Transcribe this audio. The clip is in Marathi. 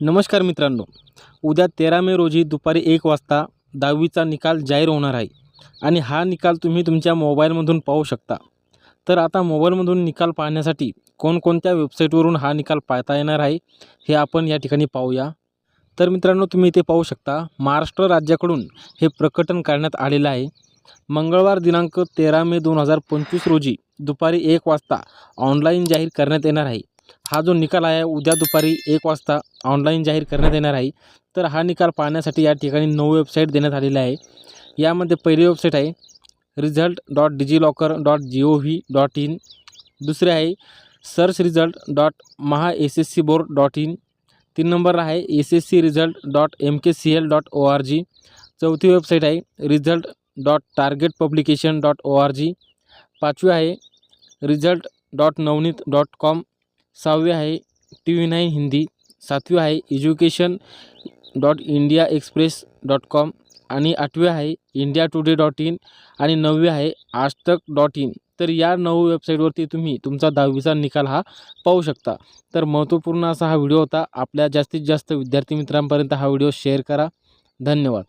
नमस्कार मित्रांनो. उद्या तेरा मे रोजी दुपारी एक वाजता दहावीचा निकाल जाहीर होणार आहे आणि हा निकाल तुम्ही तुमच्या मोबाईलमधून पाहू शकता. तर आता मोबाईलमधून निकाल पाहण्यासाठी कोणकोणत्या वेबसाईटवरून हा निकाल पाहता येणार आहे हे आपण या ठिकाणी पाहूया. तर मित्रांनो तुम्ही इथे पाहू शकता महाराष्ट्र राज्याकडून हे प्रकटन करण्यात आलेलं आहे. मंगळवार दिनांक तेरा मे दोन हजार पंचवीस रोजी दुपारी एक वाजता ऑनलाईन जाहीर करण्यात येणार आहे. हा जो निकाल आहे उद्या दुपारी एक वाजता ऑनलाईन जाहीर करण्यात येणार आहे. तर हा निकाल पाहण्यासाठी या ठिकाणी नऊ वेबसाईट देण्यात आलेल्या आहे यामध्ये पहिली वेबसाईट आहे result dot DigiLocker dot G O V dot in दुसरे आहे search result dot Maha S S C board dot in तीन नंबर आहे S S C result dot M K C L dot O R G चौथी वेबसाईट आहे result dot target publication dot O R G पाचवी आहे result dot Navneet dot com सहावी आहे टी व्ही नाईन हिंदी. सातवी आहे education dot India express dot com आणि आठवी आहे इंडिया टुडे डॉट इन आणि नववी आहे आजतक डॉट इन. तर या नऊ वेबसाईटवरती तुम्ही तुमचा दहावीचा निकाल हा पाहू शकता. तर महत्त्वपूर्ण असा हा व्हिडिओ होता. आपल्या जास्तीत जास्त विद्यार्थी मित्रांपर्यंत हा व्हिडिओ शेअर करा. धन्यवाद.